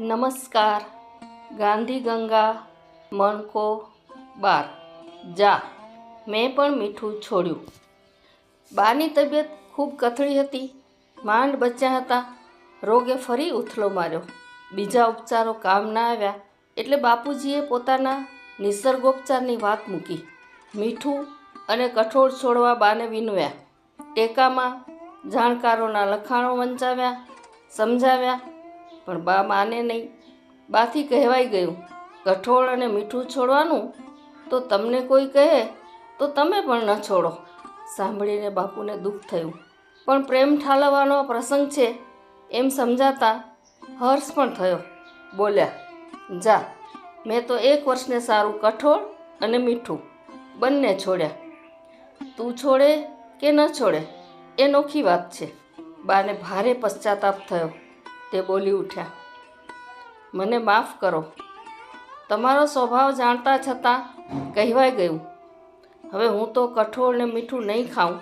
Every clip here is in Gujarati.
નમસ્કાર. ગાંધી ગંગા, મણકો, બાર. જા, મેં પણ મીઠું છોડ્યું. બાની તબિયત ખૂબ કથળી હતી. માંડ બચ્યા હતા. રોગે ફરી ઉથલો માર્યો. બીજા ઉપચારો કામ ના આવ્યા. એટલે બાપુજીએ પોતાના નિસર્ગોપચારની વાત મૂકી. મીઠું અને કઠોળ છોડવા બાને વિનવ્યા. ટેકામાં જાણકારોના લખાણો વંચાવ્યા, સમજાવ્યા પણ બા માને નહીં. બાથી કહેવાઈ ગયું, કઠોળ અને મીઠું છોડવાનું? તો તમને કોઈ કહે, તો તમે પણ ન છોડો. સાંભળીને બાપુને દુઃખ થયું. પણ પ્રેમ ઠાલવવાનો પ્રસંગ છે, એમ સમજાતા હર્ષ પણ થયો. બોલ્યા, જા, મેં તો એક વર્ષને સારું કઠોળ અને મીઠું બંને છોડ્યા. તું છોડે કે ન છોડે, એ નોખી વાત છે. બાને ભારે પશ્ચાતાપ થયો. તે બોલી ઉઠ્યા, મને માફ કરો. તમારો સ્વભાવ જાણતા છતાં કહેવાઈ ગયું. હવે હું તો કઠોળ ને મીઠું નહીં ખાઉં,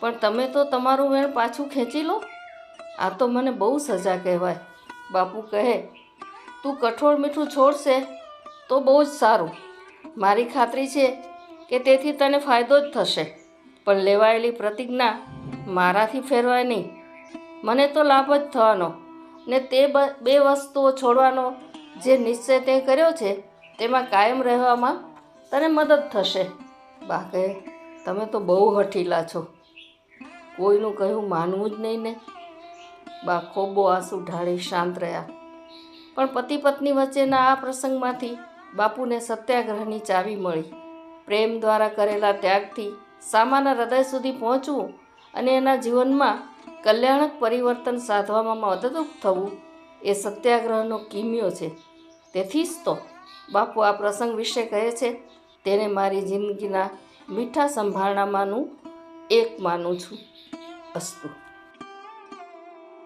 પણ તમે તો તમારું વેણ પાછું ખેંચી લો? આ તો મને બહુ સજા કહેવાય. બાપુ કહે, તું કઠોળ મીઠું છોડશે તો બહુ જ સારું. મારી ખાતરી છે કે તેથી તને ફાયદો જ થશે. પણ લેવાયેલી પ્રતિજ્ઞા મારાથી ફેરવાય નહીં. મને તો લાભ જ થવાનો. ને તે બ- વસ્તુઓ છોડવાનો જે નિશ્ચય તે કર્યો છે, તેમાં કાયમ રહેવામાં તને મદદ થશે. બા તમે તો બહુ હઠીલા છો. કોઈનું કહ્યું માનવું જ નહીં ને. બા, ખોબો આંસુ ઢાળી શાંત રહ્યા. પણ પતિ પત્ની વચ્ચેના આ પ્રસંગમાંથી બાપુને સત્યાગ્રહની ચાવી મળી. પ્રેમ દ્વારા કરેલા ત્યાગથી સામાના હૃદય સુધી પહોંચવું અને એના જીવનમાં કલ્યાણક પરિવર્તન સાધવામાં મદદરૂપ થવું એ સત્યાગ્રહનો કિમ્યો છે. તેથી જ તો બાપુ આ પ્રસંગ વિશે કહે છે, તેને મારી જિંદગીના મીઠા સંભાળણામાંનું એક માનું છું અસ્તુ.